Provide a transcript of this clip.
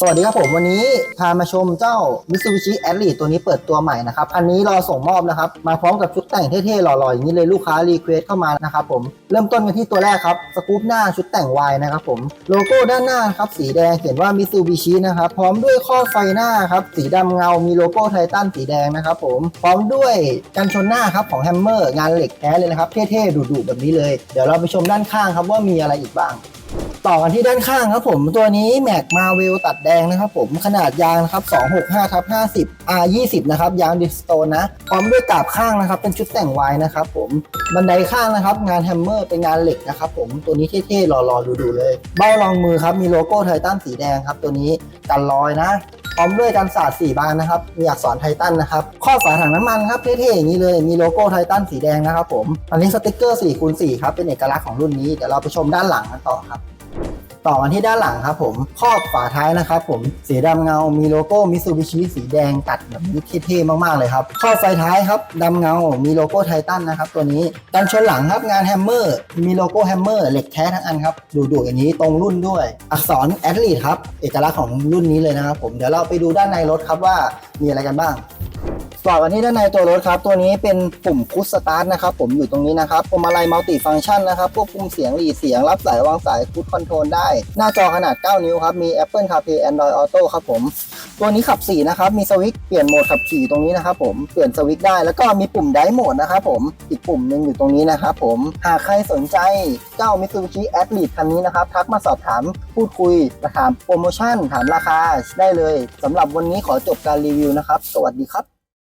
สวัสดีครับผมวันนี้พามาชมเจ้า Mitsubishi a t l e ตัวนี้เปิดตัวใหม่นะครับ อันนี้รอส่งมอบนะครับ มาพร้อมกับชุดแต่งเท่ๆหล่อๆอย่างนี้เลยลูกค้ารีเควสเข้ามานะครับผมเริ่มต้นกันที่ตัวแรกครับสกู๊ปหน้าชุดแต่งวายนะครับผมโลโก้ด้านหน้าครับสีแดงเขียนว่า Mitsubishi นะครับพร้อมด้วยข้อไฟหน้าครับสีดำเงา มีโลโก้ไททันสีแดงนะครับผมพร้อมด้วยกันชนหน้าครับของแฮมเมอร์งานเหล็กแท้เลยนะครับเท่ๆดุๆแบบนี้เลยเดี๋ยวเราไปชมด้านข้างครับว่ามีอะไรอีกบ้าง ต่อกันที่ด้านข้างครับผมตัวนี้แม็กมาเวลตัดแดงนะครับผมขนาดยางนะครับ265ทับ50 R 20นะครับยางดิสโตนนะพร้อมด้วยกาบข้างนะครับเป็นชุดแต่งวายนะครับผมบันไดข้างนะครับงานแฮมเมอร์เป็นงานเหล็กนะครับผมตัวนี้เท่ๆหล่อๆดูๆเลย เบ้ารองมือครับมีโลโก้ไททันสีแดงครับตัวนี้กันรอยนะพร้อมด้วยกันศาสตร์4บานนะครับ มีอักษรไททันนะครับ ข้อฝาถังน้ำมันครับเท่ๆอย่างนี้เลย มีโลโก้ไททันสีแดงนะครับผม อันนี้สติกเกอร์4คูณ4ครับ เป็นเอกลักษณ์ของรุ่นนี้ เดี๋ยวเราไปชมด้านหลังกันต่อครับ ต่อกันที่ด้านหลังครับผมครอบฝาท้ายนะครับผมสีดำเงา มีโลโก้มิ t ซูบิชิสีแดงตัดแบบนี้เท่ๆมากๆเลยครับครอบไฟท้ายครับดำเงา มีโลโก้ไททันนะครับตัวนี้กันชนหลังครับงานแฮมเมอร์มีโลโก้แฮมเมอร์เหล็กแท้ทั้งอันครับดูๆอย่างนี้ตรงรุ่นด้วย อักษรแอดลีดครับเอกลักษณ์ของรุ่นนี้เลยนะครับผมเดี๋ยวเราไปดูด้านในรถครับว่ามีอะไรกันบ้าง ต่อกันที่ด้านในตัวรถครับ ตัวนี้เป็นปุ่มพุชสตาร์ทนะครับผมอยู่ตรงนี้นะครับพวงมาลัยมัลติฟังก์ชันนะครับควบคุมเสียงหลีเสียงรับสายวางสายคูดคอนโทรลได้ หน้าจอขนาด 9 นิ้วครับมี Apple CarPlay Android Auto ครับผม ตัวนี้ขับ 4 นะครับ มีสวิตช์เปลี่ยนโหมดขับขี่ตรงนี้นะครับผมเปลี่ยนสวิตช์ได้แล้วก็มีปุ่มไดโหมดนะครับผมอีกปุ่มหนึ่งอยู่ตรงนี้นะครับผมหากใครสนใจเจ้า Mitsubishi a t l e t คันนี้นะครับทักมาสอบถามพูดคุยถามโปรโมชั่นถามราคาได้เลยสำหรับวันนี้ขอจบการรีวิวนะครับ สวัสดีครับ